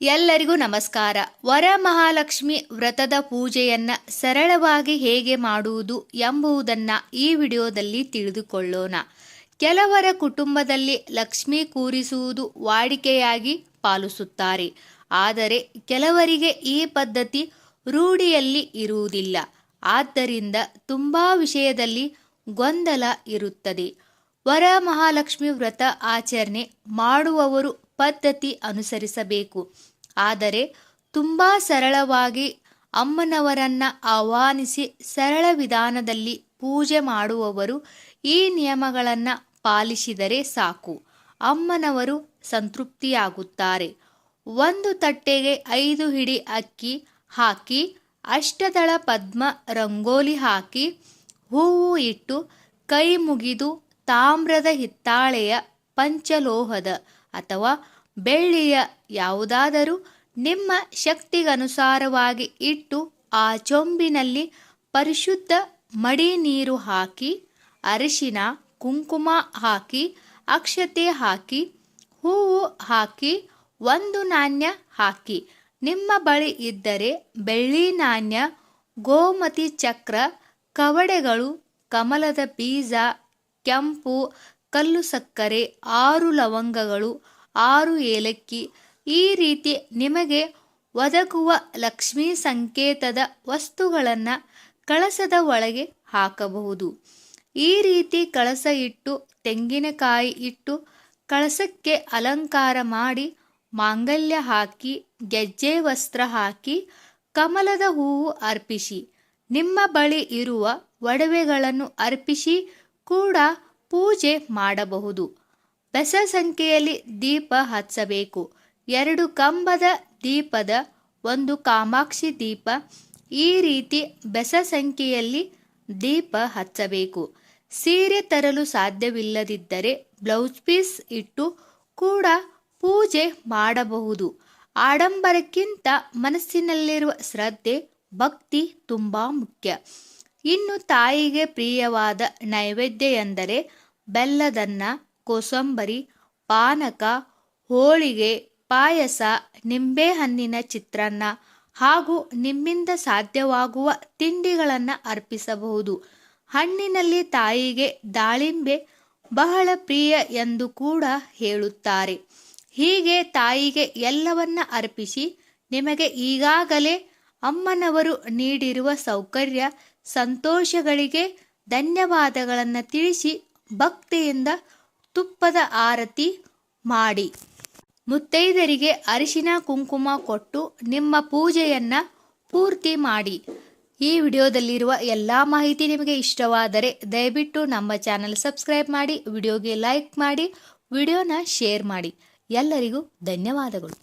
ಎಲ್ಲರಿಗೂ ನಮಸ್ಕಾರ. ವರಮಹಾಲಕ್ಷ್ಮಿ ವ್ರತದ ಪೂಜೆಯನ್ನ ಸರಳವಾಗಿ ಹೇಗೆ ಮಾಡುವುದು ಎಂಬುದನ್ನ ಈ ವಿಡಿಯೋದಲ್ಲಿ ತಿಳಿದುಕೊಳ್ಳೋಣ. ಕೆಲವರ ಕುಟುಂಬದಲ್ಲಿ ಲಕ್ಷ್ಮಿ ಕೂರಿಸುವುದು ವಾಡಿಕೆಯಾಗಿ ಪಾಲಿಸುತ್ತಾರೆ. ಆದರೆ ಕೆಲವರಿಗೆ ಈ ಪದ್ಧತಿ ರೂಢಿಯಲ್ಲಿ ಇರುವುದಿಲ್ಲ. ಆದ್ದರಿಂದ ತುಂಬಾ ವಿಷಯದಲ್ಲಿ ಗೊಂದಲ ಇರುತ್ತದೆ. ವರಮಹಾಲಕ್ಷ್ಮಿ ವ್ರತ ಆಚರಣೆ ಮಾಡುವವರು ಪದ್ಧತಿ ಅನುಸರಿಸಬೇಕು. ಆದರೆ ತುಂಬ ಸರಳವಾಗಿ ಅಮ್ಮನವರನ್ನ ಆಹ್ವಾನಿಸಿ ಸರಳ ವಿಧಾನದಲ್ಲಿ ಪೂಜೆ ಮಾಡುವವರು ಈ ನಿಯಮಗಳನ್ನು ಪಾಲಿಸಿದರೆ ಸಾಕು. ಅಮ್ಮನವರು ಸಂತೃಪ್ತಿಯಾಗುತ್ತಾರೆ. ಒಂದು ತಟ್ಟೆಗೆ ಐದು ಹಿಡಿ ಅಕ್ಕಿ ಹಾಕಿ, ಅಷ್ಟದಳ ಪದ್ಮ ರಂಗೋಲಿ ಹಾಕಿ, ಹೂವು ಇಟ್ಟು ಕೈ ಮುಗಿದು ತಾಮ್ರದ ಹಿತ್ತಾಳೆಯ ಪಂಚಲೋಹದ ಅಥವಾ ಬೆಳ್ಳಿಯ ಯಾವುದಾದರೂ ನಿಮ್ಮ ಶಕ್ತಿಗನುಸಾರವಾಗಿ ಇಟ್ಟು ಆ ಚೊಂಬಿನಲ್ಲಿ ಪರಿಶುದ್ಧ ಮಡಿ ನೀರು ಹಾಕಿ, ಅರಿಶಿನ, ಕುಂಕುಮ ಹಾಕಿ, ಅಕ್ಷತೆ ಹಾಕಿ, ಹೂವು ಹಾಕಿ, ಒಂದು ನಾಣ್ಯ ಹಾಕಿ. ನಿಮ್ಮ ಬಳಿ ಇದ್ದರೆ ಬೆಳ್ಳಿ ನಾಣ್ಯ, ಗೋಮತಿ ಚಕ್ರ, ಕವಡೆಗಳು, ಕಮಲದ ಬೀಜ, ಕೆಂಪು, ಕಲ್ಲು ಸಕ್ಕರೆ, ಆರು ಲವಂಗಗಳು ಆರು ಏಲಕ್ಕಿ. ಈ ರೀತಿ ನಿಮಗೆ ಒದಗುವ ಲಕ್ಷ್ಮೀ ಸಂಕೇತದ ವಸ್ತುಗಳನ್ನು ಕಳಸದ ಒಳಗೆ ಹಾಕಬಹುದು. ಈ ರೀತಿ ಕಳಸ ಇಟ್ಟು, ತೆಂಗಿನಕಾಯಿ ಇಟ್ಟು ಕಳಸಕ್ಕೆ ಅಲಂಕಾರ ಮಾಡಿ ಮಾಂಗಲ್ಯ ಹಾಕಿ, ಗೆಜ್ಜೆ ವಸ್ತ್ರ ಹಾಕಿ, ಕಮಲದ ಹೂವು ಅರ್ಪಿಸಿ. ನಿಮ್ಮ ಬಳಿ ಇರುವ ಒಡವೆಗಳನ್ನು ಅರ್ಪಿಸಿ ಕೂಡ ಪೂಜೆ ಮಾಡಬಹುದು. ಬೆಸ ಸಂಖ್ಯೆಯಲ್ಲಿ ದೀಪ ಹಚ್ಚಬೇಕು. ಎರಡು ಕಂಬದ ದೀಪದ ಒಂದು ಕಾಮಾಕ್ಷಿ ದೀಪ. ಈ ರೀತಿ ಬೆಸ ಸಂಖ್ಯೆಯಲ್ಲಿ ದೀಪ ಹಚ್ಚಬೇಕು. ಸೀರೆ ತರಲು ಸಾಧ್ಯವಿಲ್ಲದಿದ್ದರೆ ಬ್ಲೌಸ್ ಪೀಸ್ ಇಟ್ಟು ಕೂಡ ಪೂಜೆ ಮಾಡಬಹುದು. ಆಡಂಬರಕ್ಕಿಂತ ಮನಸ್ಸಿನಲ್ಲಿರುವ ಶ್ರದ್ಧೆ, ಭಕ್ತಿ ತುಂಬ ಮುಖ್ಯ. ಇನ್ನು ತಾಯಿಗೆ ಪ್ರಿಯವಾದ ನೈವೇದ್ಯ ಎಂದರೆ ಬೆಲ್ಲದನ್ನ ಕೋಸಂಬರಿ, ಪಾನಕ, ಹೋಳಿಗೆ, ಪಾಯಸ, ನಿಂಬೆಹಣ್ಣಿನ ಚಿತ್ರಾನ್ನ ಹಾಗೂ ನಿಮ್ಮಿಂದ ಸಾಧ್ಯವಾಗುವ ತಿಂಡಿಗಳನ್ನು ಅರ್ಪಿಸಬಹುದು. ಹಣ್ಣಿನಲ್ಲಿ ತಾಯಿಗೆ ದಾಳಿಂಬೆ ಬಹಳ ಪ್ರಿಯ ಎಂದು ಕೂಡ ಹೇಳುತ್ತಾರೆ. ಹೀಗೆ ತಾಯಿಗೆ ಎಲ್ಲವನ್ನ ಅರ್ಪಿಸಿ ನಿಮಗೆ ಈಗಾಗಲೇ ಅಮ್ಮನವರು ನೀಡಿರುವ ಸೌಕರ್ಯ, ಸಂತೋಷಗಳಿಗೆ ಧನ್ಯವಾದಗಳನ್ನು ತಿಳಿಸಿ ಭಕ್ತಿಯಿಂದ ತುಪ್ಪದ ಆರತಿ ಮಾಡಿ. ಮುತ್ತೈದರಿಗೆ ಅರಿಶಿನ ಕುಂಕುಮ ಕೊಟ್ಟು ನಿಮ್ಮ ಪೂಜೆಯನ್ನ ಪೂರ್ತಿ ಮಾಡಿ. ಈ ವಿಡಿಯೋದಲ್ಲಿರುವ ಎಲ್ಲ ಮಾಹಿತಿ ನಿಮಗೆ ಇಷ್ಟವಾದರೆ ದಯವಿಟ್ಟು ನಮ್ಮ ಚಾನಲ್ ಸಬ್ಸ್ಕ್ರೈಬ್ ಮಾಡಿ, ವಿಡಿಯೋಗೆ ಲೈಕ್ ಮಾಡಿ, ವಿಡಿಯೋನ ಶೇರ್ ಮಾಡಿ. ಎಲ್ಲರಿಗೂ ಧನ್ಯವಾದಗಳು.